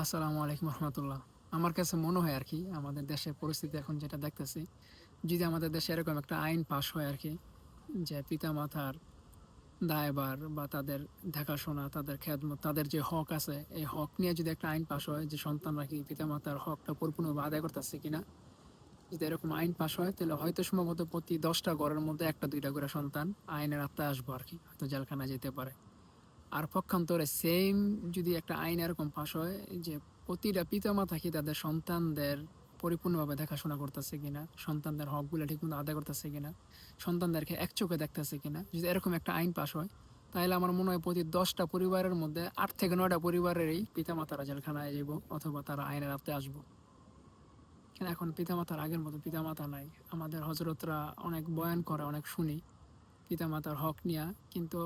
আসসালামু আলাইকুম রহমতুল্লাহ। আমার কাছে মনে হয় আর কি, আমাদের দেশের পরিস্থিতি এখন যেটা দেখতেছি, যদি আমাদের দেশে এরকম একটা আইন পাশ হয় আর কি, যে পিতা মাতার দায়বার বা তাদের দেখাশোনা, তাদের খেদমত, তাদের যে হক আছে, এই হক নিয়ে যদি একটা আইন পাশ হয়, যে সন্তানরা কি পিতা মাতার হকটা পরিপূর্ণভাবে আদায় করতেছে কিনা, যদি এরকম আইন পাশ হয়, তাহলে হয়তো সম্ভবত প্রতি দশটা ঘরের মধ্যে একটা, দুইটা করে সন্তান আইনের আত্মায় আসব আর কি, হয়তো জেলখানা যেতে পারে। আর পক্ষান্তরে সেম যদি একটা আইন এরকম পাশ হয় যে প্রতিটা পিতামাতা কি তাদের সন্তানদের পরিপূর্ণভাবে দেখাশোনা করতেছে কিনা, সন্তানদের হকগুলো ঠিকমতো আদায় করতেছে কিনা, সন্তানদেরকে এক চোখে দেখতেছে কিনা, যদি এরকম একটা আইন পাশ হয়, তাহলে আমার মনে হয় প্রতি দশটা পরিবারের মধ্যে আট থেকে নয়টা পরিবারেরই পিতামাতারা জেলখানায় যাব অথবা তারা আইনের আওতায় আসব। কিন্তু এখন পিতামাতার আগের মতো পিতামাতা নাই। আমাদের হজরতরা অনেক বয়ান করে, অনেক শুনি, পিতামাতার হক নিয়ে, কিন্তু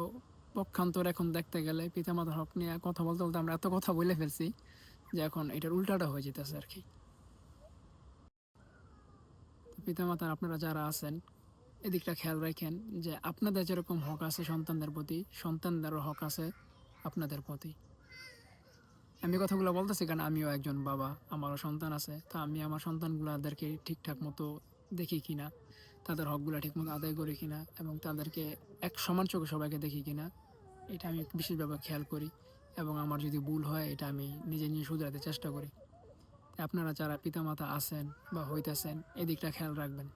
পক্ষান্তর এখন দেখতে গেলে পিতামাতার হক নিয়ে কথা বলতে বলতে আমরা এত কথা বলে ফেলছি যে এখন এটার উল্টাটা হয়ে যেতেছে আর কি। পিতামাতার আপনারা যারা আছেন, এদিকটা খেয়াল রাখেন যে আপনাদের যেরকম হক আছে সন্তানদের প্রতি, সন্তানদেরও হক আছে আপনাদের প্রতি। আমি কথাগুলো বলতেছি, কারণ আমিও একজন বাবা, আমারও সন্তান আছে, তা আমি আমার সন্তানগুলোদেরকে ঠিকঠাক মতো দেখি কিনা, তাদের হকগুলো ঠিকমতো আদায় করি কিনা, এবং তাদেরকে এক সমান চোখে সবাইকে দেখি কিনা এটা আমি বিশেষভাবে খেয়াল করি এবং আমার যদি ভুল হয়, এটা আমি নিজে নিজে শুধরাতে চেষ্টা করি। আপনারা যারা পিতামাতা আছেন বা হইতেছেন, এদিকটা খেয়াল রাখবেন।